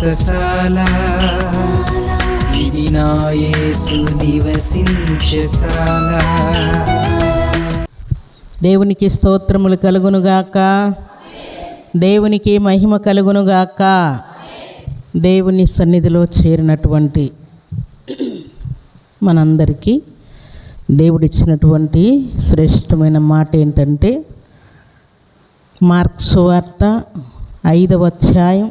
వ్రతశాల ఇది నా యేసు నివసించశాల దేవునికి స్తోత్రములు కలుగునుగాక దేవునికి మహిమ కలుగునుగాక దేవుని సన్నిధిలో చేరినటువంటి మనందరికీ దేవుడిచ్చినటువంటి శ్రేష్టమైన మాట ఏంటంటే మార్క్స్ వార్త ఐదవ అధ్యాయం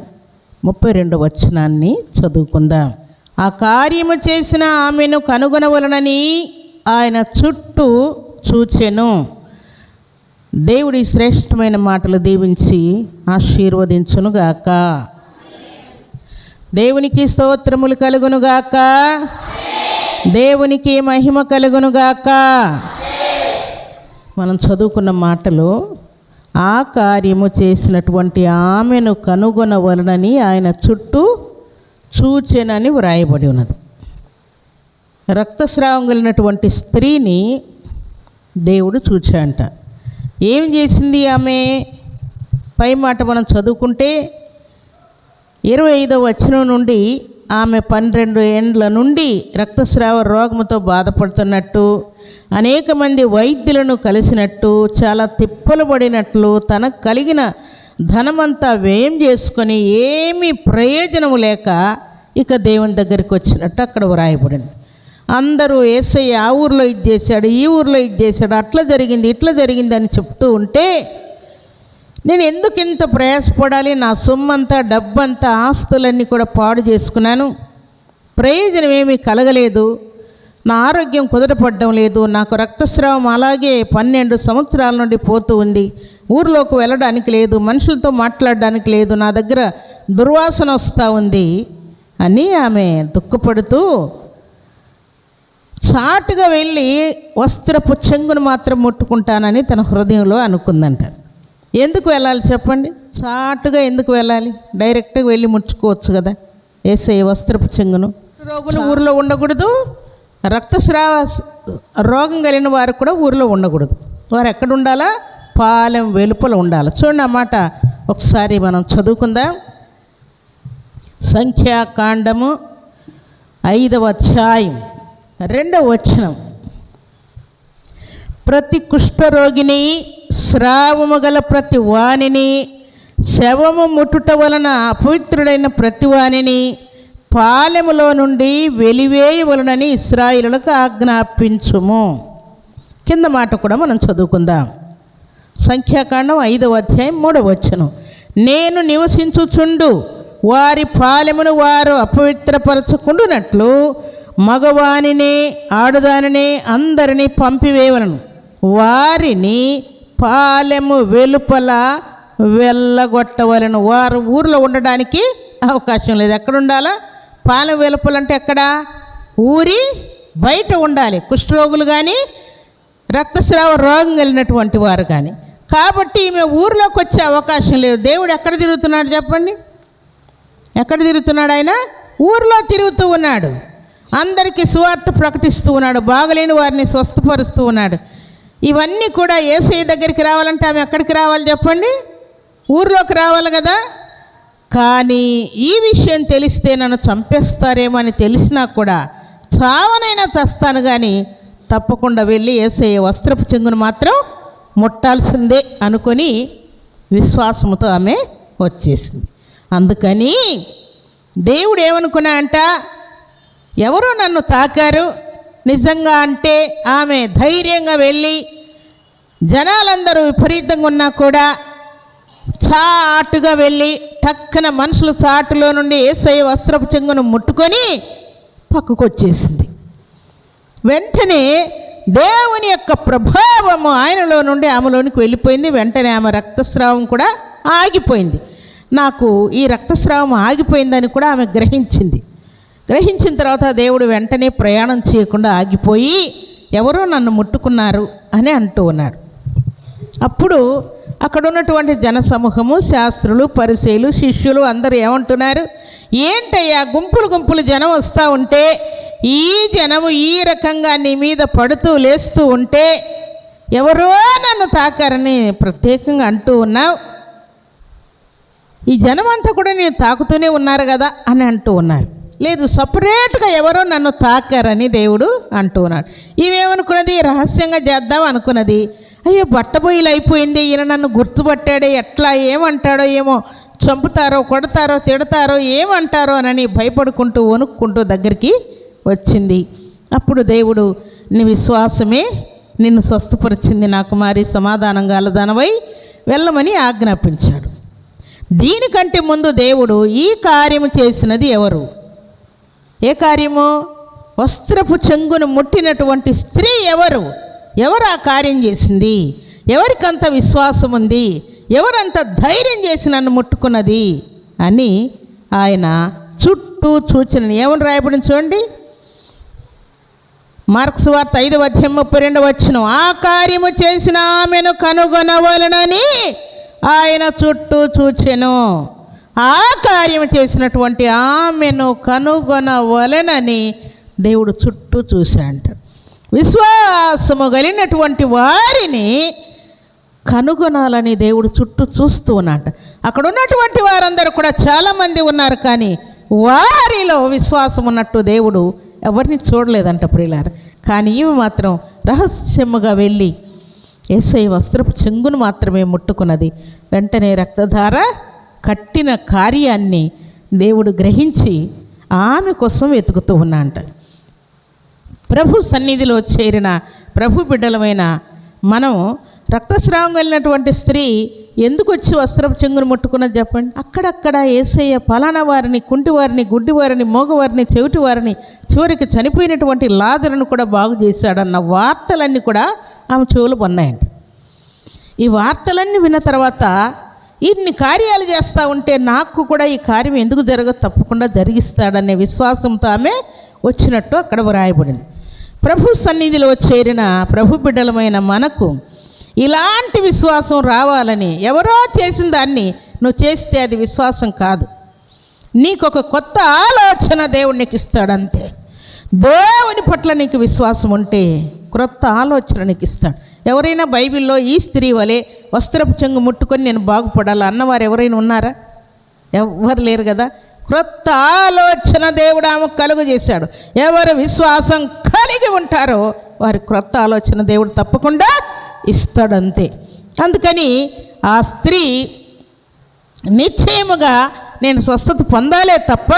ముప్పై రెండు వచనాన్ని చదువుకుందాం. ఆ కార్యము చేసిన ఆమెను కనుగొనవలనని ఆయన చుట్టూ చూచెను. దేవుడి శ్రేష్టమైన మాటలు దీవించి ఆశీర్వదించునుగాక దేవునికి స్తోత్రములు కలుగునుగాక దేవునికి మహిమ కలుగునుగాక మనం చదువుకున్న మాటలు ఆ కార్యము చేసినటువంటి ఆమెను కనుగొనవలనని ఆయన చుట్టూ చూచెనని వ్రాయబడి ఉన్నది. రక్తస్రావం కలిగినటువంటి స్త్రీని దేవుడు చూచాంట ఏం చేసింది ఆమె? పై మాట మనం చదువుకుంటే ఇరవై ఐదవ వచనం నుండి ఆమె పన్నెండు ఏండ్ల నుండి రక్తస్రావ రోగముతో బాధపడుతున్నట్టు అనేక మంది వైద్యులను కలిసినట్టు చాలా తిప్పలు పడినట్లు తనకు కలిగిన ధనమంతా వ్యయం చేసుకొని ఏమీ ప్రయోజనం లేక ఇక దేవుని దగ్గరికి వచ్చినట్టు అక్కడ వ్రాయబడింది. అందరూ ఏసయ్య ఆ ఊర్లో ఇది చేశాడు ఈ ఊర్లో ఇది చేశాడు అట్లా జరిగింది ఇట్లా జరిగింది అని చెప్తూ ఉంటే నేను ఎందుకు ఇంత ప్రయాసపడాలి? నా సొమ్మంతా డబ్బంతా ఆస్తులన్నీ కూడా పాడు చేసుకున్నాను. ప్రయోజనం ఏమీ కలగలేదు. నా ఆరోగ్యం కుదరపడడం లేదు నాకు రక్తస్రావం అలాగే పన్నెండు సంవత్సరాల నుండి పోతూ ఉంది. ఊర్లోకి వెళ్ళడానికి లేదు మనుషులతో మాట్లాడడానికి లేదు నా దగ్గర దుర్వాసన వస్తూ ఉంది అని ఆమె దుఃఖపడుతూ చాటుగా వెళ్ళి వస్త్రపు చెంగును మాత్రం ముట్టుకుంటానని తన హృదయంలో అనుకుందంట. ఎందుకు వెళ్ళాలి చెప్పండి? చాటుగా ఎందుకు వెళ్ళాలి? డైరెక్ట్గా వెళ్ళి ముట్టుకోవచ్చు కదా వేసే వస్త్రపు చెంగును. రోగులు ఊర్లో ఉండకూడదు. రక్తస్రావ రోగం కలిగిన వారు కూడా ఊరిలో ఉండకూడదు. వారు ఎక్కడ ఉండాలా? పాలెం వెలుపల ఉండాలి. చూడండి అన్నమాట ఒకసారి మనం చదువుకుందాం. సంఖ్యాకాండము ఐదవ అధ్యాయం రెండవ వచనం. ప్రతి కుష్ఠరోగిని స్రావము గల ప్రతి వాణిని శవము ముట్టుట వలన అపవిత్రుడైన ప్రతి వాణిని పాలెములో నుండి వెలివేయవలనని ఇస్రాయిలకు ఆజ్ఞాపించుము. కింద మాట కూడా మనం చదువుకుందాం. సంఖ్యాకాండం ఐదవ అధ్యాయం మూడవ వచ్చను నేను నివసించుచుండు వారి పాలెమును వారు అపవిత్రపరచుకుండునట్లు మగవానినే ఆడదానినే అందరినీ పంపివేయవలను వారిని పాలెము వెలుపల వెళ్ళగొట్టవలను. వారు ఊర్లో ఉండడానికి అవకాశం లేదు. ఎక్కడ ఉండాలా? పాల వెలుపల అంటే ఎక్కడ? ఊరి బయట ఉండాలి. కుష్ఠరోగులు కానీ రక్తస్రావ రోగం కలిగినటువంటి వారు కానీ కాబట్టి ఈమె ఊరిలోకి వచ్చే అవకాశం లేదు. దేవుడు ఎక్కడ తిరుగుతున్నాడు చెప్పండి? ఎక్కడ తిరుగుతున్నాడు ఆయన? ఊర్లో తిరుగుతూ ఉన్నాడు. అందరికీ సువార్త ప్రకటిస్తూ ఉన్నాడు. బాగలేని వారిని స్వస్థపరుస్తూ ఉన్నాడు. ఇవన్నీ కూడా ఏసఐ దగ్గరికి రావాలంటే ఆమె ఎక్కడికి రావాలి చెప్పండి? ఊర్లోకి రావాలి కదా? కానీ ఈ విషయం తెలిస్తే నన్ను చంపేస్తారేమో అని తెలిసినా కూడా చావనైనా చస్తాను కానీ తప్పకుండా వెళ్ళి వేసే వస్త్రపు చెంగును మాత్రం ముట్టాల్సిందే అనుకొని విశ్వాసముతో ఆమె వచ్చేసింది. అందుకని దేవుడు ఏమనుకున్నా అంట ఎవరో నన్ను తాకారు? నిజంగా అంటే ఆమె ధైర్యంగా వెళ్ళి జనాలందరూ విపరీతంగా ఉన్నా కూడా చాటుగా వెళ్ళి టక్కన మనుషుల చాటులో నుండి ఏసై వస్త్రపు చెంగును ముట్టుకొని పక్కకు వచ్చేసింది వెంటనే దేవుని యొక్క ప్రభావము ఆయనలో నుండి ఆమెలోనికి వెళ్ళిపోయింది. వెంటనే ఆమె రక్తస్రావం కూడా ఆగిపోయింది. నాకు ఈ రక్తస్రావం ఆగిపోయిందని కూడా ఆమె గ్రహించింది. గ్రహించిన తర్వాత దేవుడు వెంటనే ప్రయాణం చేయకుండా ఆగిపోయి ఎవరో నన్ను ముట్టుకున్నారు అని అంటూ ఉన్నాడు. అప్పుడు అక్కడ ఉన్నటువంటి జనసమూహము శాస్త్రులు పరిశీలు శిష్యులు అందరూ ఏమంటున్నారు? ఏంటయ్యా గుంపులు గుంపులు జనం వస్తూ ఉంటే ఈ జనము ఈ రకంగా నీ మీద పడుతూ లేస్తూ ఉంటే ఎవరో నన్ను తాకారని ప్రత్యేకంగా అంటూ ఉన్నావు? ఈ జనమంతా కూడా నేను తాకుతూనే ఉన్నారు కదా అని అంటూ ఉన్నారు. లేదు సపరేట్గా ఎవరో నన్ను తాకారని దేవుడు అంటూ ఉన్నాడు ఇవేమనుకున్నది రహస్యంగా చేద్దాం అనుకున్నది. అయ్యో బట్టబొయ్యలు అయిపోయింది. ఈయన నన్ను గుర్తుపట్టాడే. ఎట్లా ఏమంటాడో ఏమో చంపుతారో కొడతారో తిడతారో ఏమంటారో అని భయపడుకుంటూ వణుక్కుంటూ దగ్గరికి వచ్చింది. అప్పుడు దేవుడు నీ విశ్వాసమే నిన్ను స్వస్థపరిచింది. నా కుమారి సమాధానం గలదనవై వెళ్ళమని ఆజ్ఞాపించాడు. దీనికంటే ముందు దేవుడు ఈ కార్యము చేసినది ఎవరు? ఏ కార్యము? వస్త్రపు చెంగును ముట్టినటువంటి స్త్రీ ఎవరు? ఎవరు ఆ కార్యం చేసింది? ఎవరికంత విశ్వాసం ఉంది? ఎవరంత ధైర్యం చేసి నన్ను ముట్టుకున్నది? అని ఆయన చుట్టూ చూచిన ఏమని రాయబడి చూడండి? మార్క్స్ వార్త ఐదు అధ్యాయం ముప్పై రెండు వచ్చిన ఆ కార్యము చేసిన ఆమెను కనుగొనవలనని ఆయన చుట్టూ చూచెను ఆ కార్యం చేసినటువంటి ఆమెను కనుగొనవలెనని దేవుడు చుట్టూ చూశాంట విశ్వాసము కలిగినటువంటి వారిని కనుగొనాలని దేవుడు చుట్టూ చూస్తూ ఉన్నాట అక్కడ ఉన్నటువంటి వారందరూ కూడా చాలామంది ఉన్నారు కానీ వారిలో విశ్వాసం ఉన్నట్టు దేవుడు ఎవరిని చూడలేదంట ప్రియులారు. కానీ ఈమె మాత్రం రహస్యముగా వెళ్ళి ఏసై వస్త్రపు చెంగును మాత్రమే ముట్టుకున్నది. వెంటనే రక్తధార కట్టిన కార్యాన్ని దేవుడు గ్రహించి ఆమె కోసం వెతుకుతూ ఉన్నాంట ప్రభు సన్నిధిలో చేరిన ప్రభు బిడ్డలమైన మనం రక్తస్రావం వెళ్ళినటువంటి స్త్రీ ఎందుకు వచ్చి వస్త్రపు చెంగును ముట్టుకున్నది చెప్పండి? అక్కడక్కడ ఏసయ్య పలానా వారిని కుంటివారిని గుడ్డివారిని మోగవారిని చెవిటివారిని చివరికి చనిపోయినటువంటి లాదరను కూడా బాగు చేశాడన్న వార్తలన్నీ కూడా ఆమె చెవులు పొన్నాయండి ఈ వార్తలన్నీ విన్న తర్వాత ఇన్ని కార్యాలు చేస్తూ ఉంటే నాకు కూడా ఈ కార్యం ఎందుకు జరగదు తప్పకుండా జరిగిస్తాడనే విశ్వాసంతో ఆమె వచ్చినట్టు అక్కడ వ్రాయబడింది. ప్రభు సన్నిధిలో చేరిన ప్రభు బిడ్డలమైన మనకు ఇలాంటి విశ్వాసం రావాలని ఎవరో చేసిన దాన్ని నువ్వు చేస్తే అది విశ్వాసం కాదు. నీకు ఒక కొత్త ఆలోచన దేవుడు నీకు దేవుని పట్ల నీకు విశ్వాసం ఉంటే క్రొత్త ఆలోచనకి ఇస్తాడు. ఎవరైనా బైబిల్లో ఈ స్త్రీ వలె వస్త్రపు చెంగు ముట్టుకొని నేను బాగుపడాలి? అన్నవారు ఎవరైనా ఉన్నారా? ఎవ్వరు లేరు కదా? క్రొత్త ఆలోచన దేవుడు ఆమెకు కలుగు చేశాడు. ఎవరు విశ్వాసం కలిగి ఉంటారో వారి క్రొత్త ఆలోచన దేవుడు తప్పకుండా ఇస్తాడంతే. అందుకని ఆ స్త్రీ నిశ్చయముగా నేను స్వస్థత పొందాలే తప్ప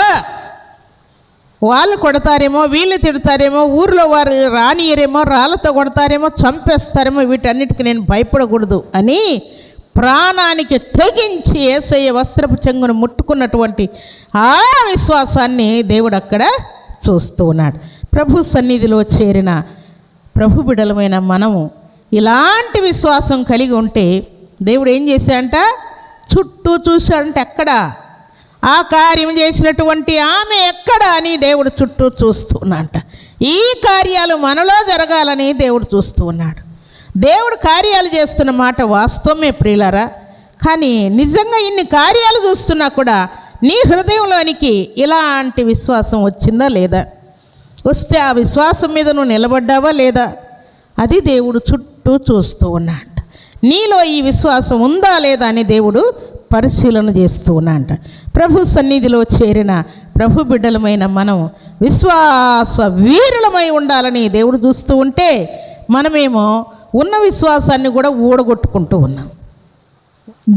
వాళ్ళు కొడతారేమో వీళ్ళు తిడతారేమో ఊర్లో వారు రానియరేమో రాళ్ళతో కొడతారేమో చంపేస్తారేమో వీటన్నిటికీ నేను భయపడకూడదు అని ప్రాణానికి తెగించి ఏసయ్య వస్త్రపు చెంగును ముట్టుకున్నటువంటి ఆ విశ్వాసాన్ని దేవుడు అక్కడ చూస్తూ ఉన్నాడు. ప్రభు సన్నిధిలో చేరిన ప్రభు బిడలమైన మనము ఇలాంటి విశ్వాసం కలిగి ఉంటే దేవుడు ఏం చేశాడంట? చుట్టూ చూశాడంటే ఎక్కడ? ఆ కార్యం చేసినటువంటి ఆమె ఎక్కడ అని దేవుడు చుట్టూ చూస్తూ ఈ కార్యాలు మనలో జరగాలని దేవుడు చూస్తూ ఉన్నాడు. దేవుడు కార్యాలు చేస్తున్న మాట వాస్తవమే ప్రియులరా. కానీ నిజంగా ఇన్ని కార్యాలు చూస్తున్నా కూడా నీ హృదయంలోనికి ఇలాంటి విశ్వాసం వచ్చిందా లేదా? వస్తే ఆ విశ్వాసం మీద నువ్వు నిలబడ్డావా లేదా? అది దేవుడు చుట్టూ చూస్తూ ఉన్నాడు నీలో ఈ విశ్వాసం ఉందా లేదా అని దేవుడు పరిశీలన చేస్తూ ఉన్నాడంట ప్రభు సన్నిధిలో చేరిన ప్రభు బిడ్డలమైన మనం విశ్వాస వీరులమై ఉండాలని దేవుడు చూస్తూ ఉంటే మనమేమో ఉన్న విశ్వాసాన్ని కూడా ఊడగొట్టుకుంటూ ఉన్నాం.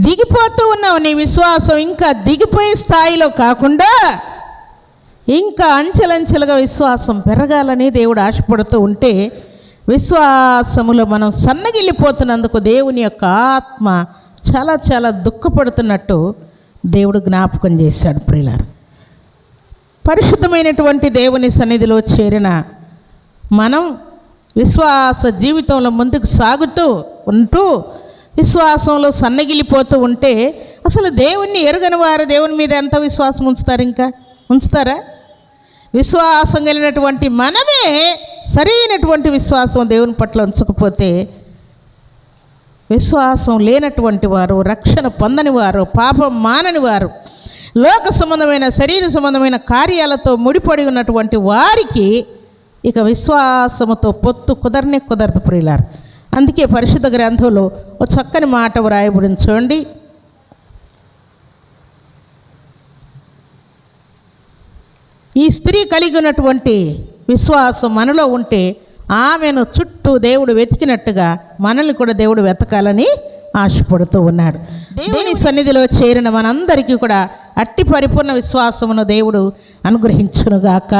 దిగిపోతూ ఉన్నావు నీ విశ్వాసం ఇంకా దిగిపోయే స్థాయిలో కాకుండా ఇంకా అంచెలంచెలుగా విశ్వాసం పెరగాలని దేవుడు ఆశపడుతూ ఉంటే విశ్వాసములో మనం సన్నగిల్లిపోతున్నందుకు దేవుని యొక్క ఆత్మ చాలా చాలా దుఃఖపడుతున్నట్టు దేవుడు జ్ఞాపకం చేశాడు ప్రియులారు. పరిశుద్ధమైనటువంటి దేవుని సన్నిధిలో చేరిన మనం విశ్వాస జీవితంలో ముందుకు సాగుతూ ఉంటూ విశ్వాసంలో సన్నగిలిపోతూ ఉంటే అసలు దేవుణ్ణి ఎరగని వారు దేవుని మీద ఎంత విశ్వాసం ఉంచుతారు ఇంకా? ఉంచుతారా? విశ్వాసం కలిగినటువంటి మనమే సరైనటువంటి విశ్వాసం దేవుని పట్ల ఉంచకపోతే విశ్వాసం లేనటువంటి వారు రక్షణ పొందని వారు పాపం మానని వారు లోక సంబంధమైన శరీర సంబంధమైన కార్యాలతో ముడిపడి ఉన్నటువంటి వారికి ఇక విశ్వాసముతో పొత్తు కుదరనే కుదరదు ప్రియులారు. అందుకే పరిశుద్ధ గ్రంథంలో ఒక చక్కని మాట వ్రాయబడించండి ఈ స్త్రీ కలిగి ఉన్నటువంటి విశ్వాసం మనలో ఉంటే ఆమెను చుట్టూ దేవుడు వెతికినట్టుగా మనల్ని కూడా దేవుడు వెతకాలని ఆశపడుతూ ఉన్నాడు. దేవుని సన్నిధిలో చేరిన మనందరికీ కూడా అట్టి పరిపూర్ణ విశ్వాసమును దేవుడు అనుగ్రహించునుగాక.